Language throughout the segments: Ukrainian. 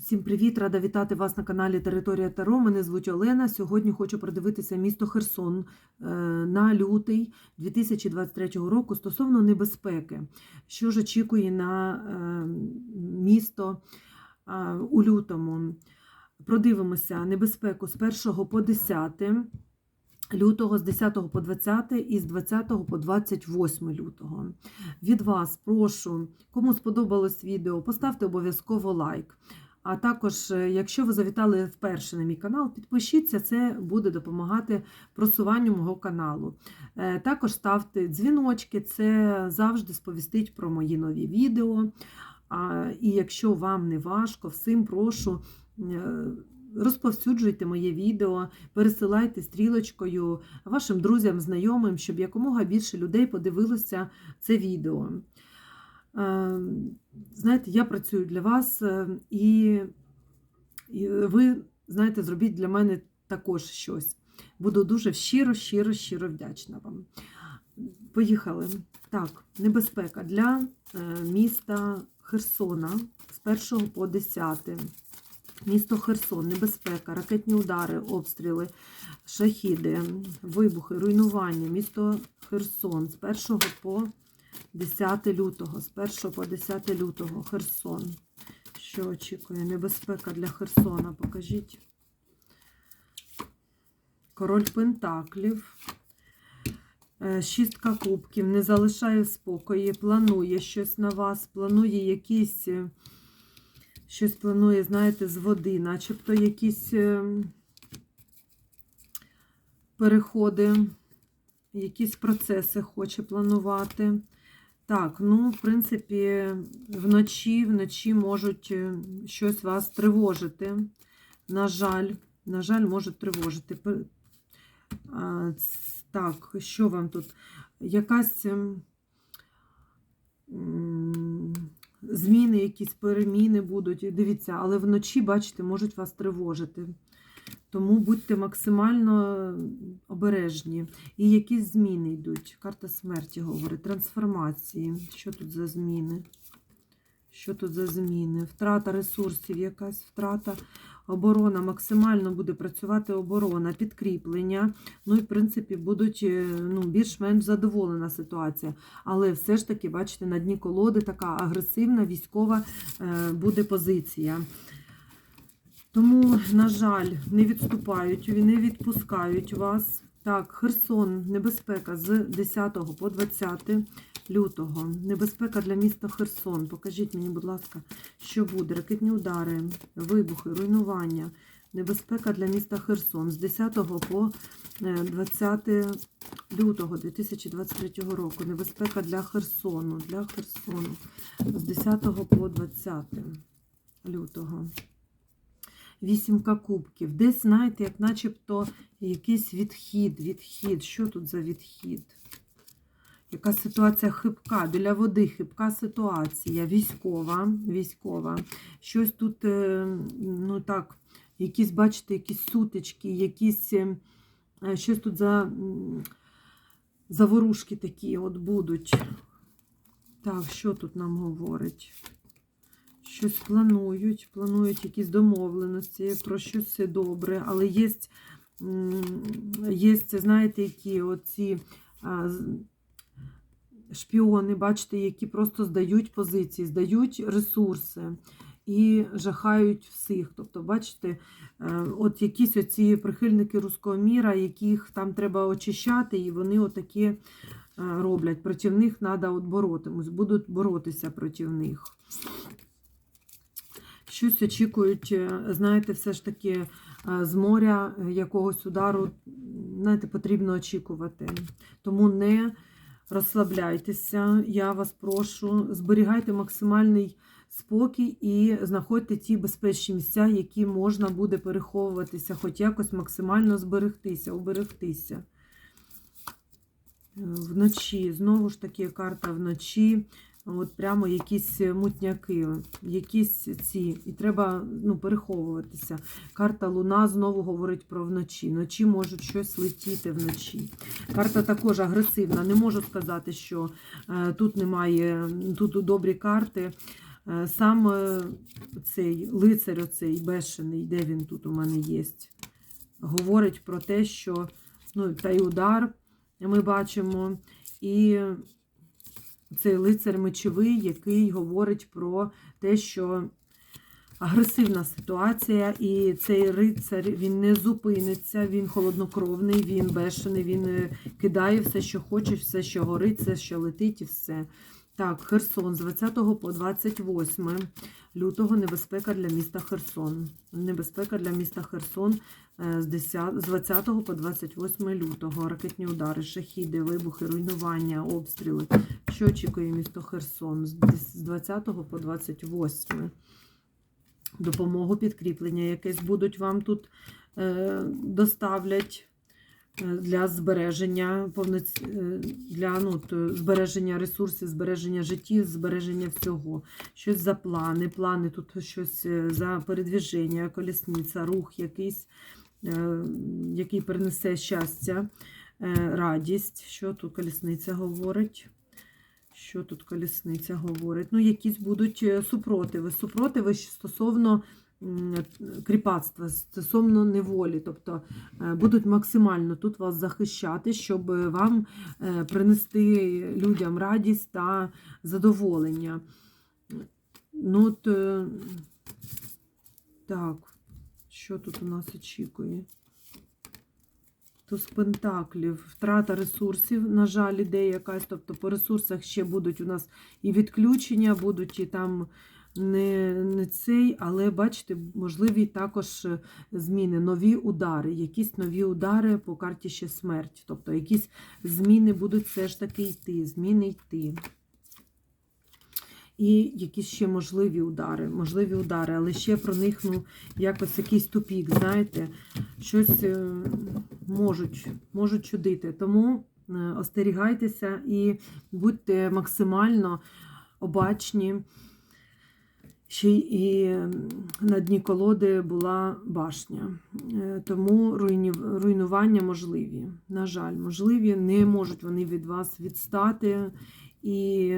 Всім привіт! Рада вітати вас на каналі Територія Таро. Мене звуть Олена. Сьогодні хочу продивитися місто Херсон е, на лютий 2023 року стосовно небезпеки. Що ж очікує на е, місто у лютому? Продивимося небезпеку з 1 по 10 лютого, з 10 по 20 і з 20 по 28 лютого. Від вас прошу, кому сподобалось відео, поставте обов'язково лайк. А також, е, якщо ви завітали вперше на мій канал, підпишіться, це буде допомагати просуванню мого каналу. Е, Також ставте дзвіночки, це завжди сповістить про мої нові відео. І якщо вам не важко, всім прошу. е, Розповсюджуйте моє відео, пересилайте стрілочкою вашим друзям, знайомим, щоб якомога більше людей подивилося це відео. Е, Знаєте, я працюю для вас, е, і, і ви, знаєте, зробіть для мене також щось. Буду дуже щиро, щиро, щиро вдячна вам. Поїхали. Так, небезпека для е, міста Херсона з 1 по 10. Місто Херсон, небезпека, ракетні удари, обстріли, шахіди, вибухи, руйнування. Місто Херсон з 1 по 10 лютого, з 1 по 10 лютого, Херсон. Що очікує? Небезпека для Херсона, покажіть. Король Пентаклів. Е, Шістка кубків, не залишає спокою, планує щось на вас, планує якісь, е, щось планує, знаєте, з води, начебто якісь е, переходи, якісь процеси хоче планувати. Так, ну, в принципі, вночі, вночі можуть е, щось вас тривожити. На жаль, на жаль, можуть тривожити. Так, що вам тут? Якась ем, зміни, якісь переміни будуть. Дивіться, але вночі, бачите, можуть вас тривожити. Тому будьте максимально обережні. І якісь зміни йдуть. Карта смерті говорить, трансформації. Що тут за зміни? Що тут за зміни? Втрата ресурсів, якась втрата. Оборона максимально буде працювати оборона, підкріплення. Ну і в принципі будуть е, ну, більш-менш задоволена ситуація. Але все ж таки, бачите, на дні колоди така агресивна військова е, буде позиція. Тому, на жаль, не відступають, не відпускають вас. Так, Херсон, небезпека з 10 по 20 лютого. Небезпека для міста Херсон. Покажіть мені, будь ласка, що буде? Ракетні удари, вибухи, руйнування. Небезпека для міста Херсон з 10 по е, 20 лютого 2023 року. Небезпека для Херсону. Для Херсону з 10 по 20 лютого. Вісімка кубків. Десь, знаєте, як начебто якийсь відхід, відхід. Що тут за відхід? Яка ситуація хибка, біля води хибка ситуація, військова, військова. Щось тут, е, ну так, якісь, бачите, якісь сутички, якісь, е, щось тут за заворушки такі от будуть. Так, що тут нам говорить? Щось планують, планують якісь домовленості, про щось все добре, але є, є знаєте, які оці шпіони, бачите, які просто здають позиції, здають ресурси і жахають всіх. Тобто, бачите, е, от якісь оці прихильники руського міра, яких там треба очищати, і вони отакі е, роблять. Проти них треба от боротимось, будуть боротися проти них. Щось очікують, е, знаєте, все ж таки е, з моря якогось удару, знаєте, потрібно очікувати. Тому не розслабляйтеся, я вас прошу, зберігайте максимальний спокій і знаходьте ті безпечні місця, які можна буде переховуватися, хоч якось максимально зберегтися, уберегтися. Е, Вночі, знову ж таки, карта вночі. От прямо якісь мутняки, якісь ці, і треба ну, переховуватися. Карта Луна знову говорить про вночі. Вночі можуть щось летіти вночі. Карта також агресивна. Не можу сказати, що е, тут немає, тут добрі карти. Е, Сам е, цей лицар, оцей бешений, де він тут у мене є, говорить про те, що ну, та й удар ми бачимо, і цей лицар мечовий, який говорить про те, що агресивна ситуація, і цей рицар він не зупиниться, він холоднокровний, він бешений, він е, кидає все, що хоче, все, що горить, все, що летить, і все. Так, Херсон з 20 по 28 лютого небезпека для міста Херсон. Небезпека для міста Херсон е, з 10 з 20 по 28 лютого. Ракетні удари, шахіди, вибухи, руйнування, обстріли. Що очікує місто Херсон з 20 по 28? Допомогу підкріплення якесь будуть вам тут е, доставлять е, для збереження е, для ну, збереження ресурсів, збереження життів, збереження всього. Щось за плани, плани, тут щось за передвіження, колісниця, рух якийсь, який принесе щастя, радість. Що тут колісниця говорить? Що тут колісниця говорить? Ну, якісь будуть е, супротиви. Супротиви стосовно кріпацтва, стосовно неволі. Тобто е, будуть максимально тут вас захищати, щоб вам е, принести людям радість та задоволення. Ну, от, так, що тут у нас очікує? Туз пентаклів, втрата ресурсів, на жаль, іде якась. Тобто по ресурсах ще будуть у нас і відключення, будуть і там не, не цей, але бачите, можливі також е, зміни, нові удари, якісь нові удари по карті ще смерть. Тобто якісь зміни будуть все ж таки йти, зміни йти. І якісь ще можливі удари, можливі удари, але ще про них ну, якось якийсь тупік, знаєте, щось е, можуть, можуть чудити. Тому е, остерігайтеся і будьте максимально обачні. Ще і на дні колоди була башня. Е, Тому руйнування можливі. На жаль, можливі, не можуть вони від вас відстати. І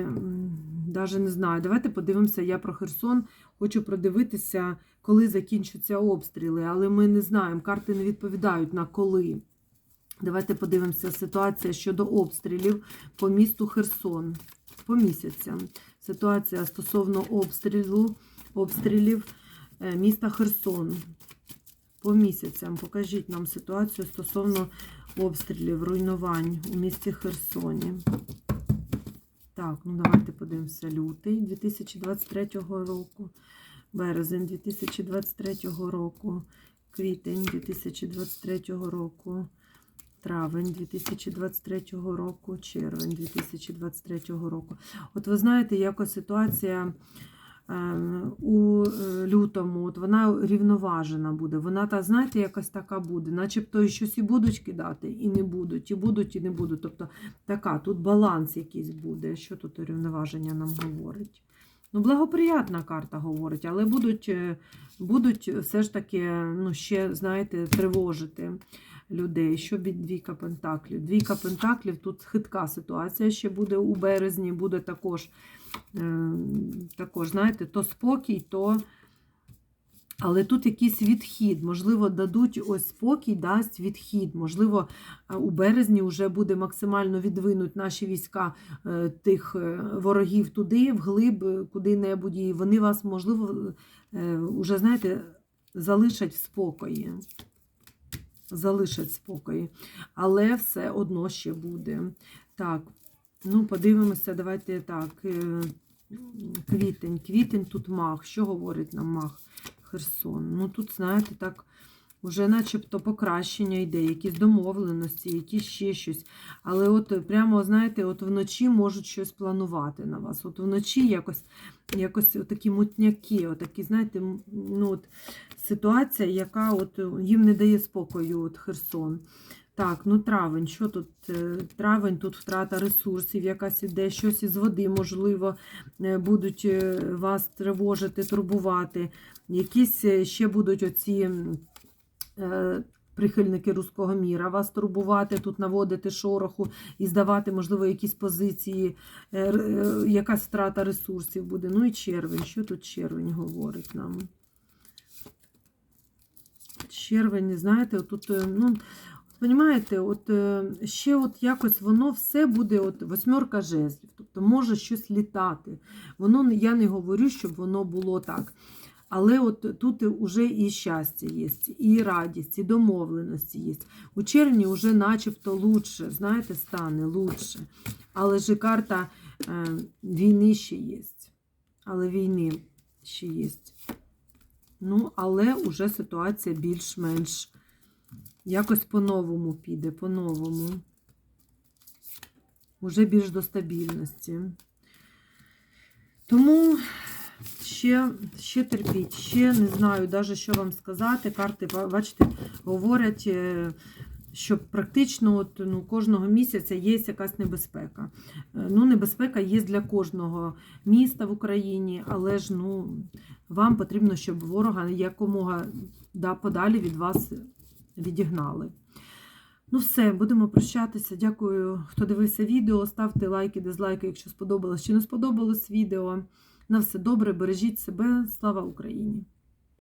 навіть не знаю. Давайте подивимося. Я про Херсон хочу продивитися, коли закінчаться обстріли, але ми не знаємо. Карти не відповідають на коли. Давайте подивимося ситуація щодо обстрілів по місту Херсон по місяцям. Ситуація стосовно обстрілу, обстрілів е, міста Херсон. По місяцям покажіть нам ситуацію стосовно обстрілів, руйнувань у місті Херсоні. Так, ну давайте подивимося. Лютий 2023 року, березень 2023 року, квітень 2023 року, травень 2023 року, червень 2023 року. От ви знаєте, якось ситуація е, у е, лютому, от вона рівноважена буде. Вона, та, знаєте, якась така буде, начебто і щось і будуть кидати, і не будуть, і будуть, і не будуть. Тобто така, тут баланс якийсь буде. Що тут рівноваження нам говорить? Ну, благоприятна карта говорить, але будуть, е, будуть все ж таки, ну, ще, знаєте, тривожити людей. Що від двійка пентаклів? Двійка пентаклів, тут хитка ситуація ще буде у березні, буде також, е, також знаєте, то спокій, то. Але тут якийсь відхід, можливо, дадуть ось спокій, дасть відхід. Можливо, е, у березні вже буде максимально відвинуть наші війська е, тих е, ворогів туди, вглиб, куди-небудь, і вони вас, можливо, е, уже, знаєте, залишать в спокої. Залишать спокої. Але все одно ще буде. Так, ну, подивимося, давайте так. Квітень, квітень, тут мах. Що говорить нам мах? Херсон. Ну тут, знаєте, так, вже начебто покращення йде, якісь домовленості, якісь ще щось. Але от прямо, знаєте, от вночі можуть щось планувати на вас. От вночі якось якось такі мутняки, отакі, знаєте, ну от ситуація, яка от їм не дає спокою, от Херсон. Так, ну травень, що тут? Е, Травень, тут втрата ресурсів, якась іде, щось із води, можливо, е, будуть е, вас тривожити, турбувати. Якісь е, ще будуть оці е, прихильники руського міра, вас турбувати, тут наводити шороху і здавати, можливо, якісь позиції, е, е, якась втрата ресурсів буде. Ну і червень. Що тут червень говорить нам? Червень, знаєте, тут, ну, Понімаєте, от е, ще от якось воно все буде, от восьмерка жезлів, тобто може щось літати. Воно я не говорю, щоб воно було так. Але от тут вже і щастя є, і радість, і домовленості є. У червні вже начебто лучше, знаєте, стане лучше. Але ж карта е, війни ще є. Але війни ще є. Ну, але вже ситуація більш-менш якось по-новому піде, по-новому. Уже більш до стабільності. Тому ще, ще терпіть, ще не знаю навіть, що вам сказати. Карти, бачите, говорять, е, що практично от, ну, кожного місяця є якась небезпека. Е, Ну, небезпека є для кожного міста в Україні, але ж ну, вам потрібно, щоб ворога якомога да, подалі від вас відігнали. Ну, все, будемо прощатися. Дякую, хто дивився відео. Ставте лайки, дизлайки, якщо сподобалось чи не сподобалось відео. На все добре, бережіть себе. Слава Україні!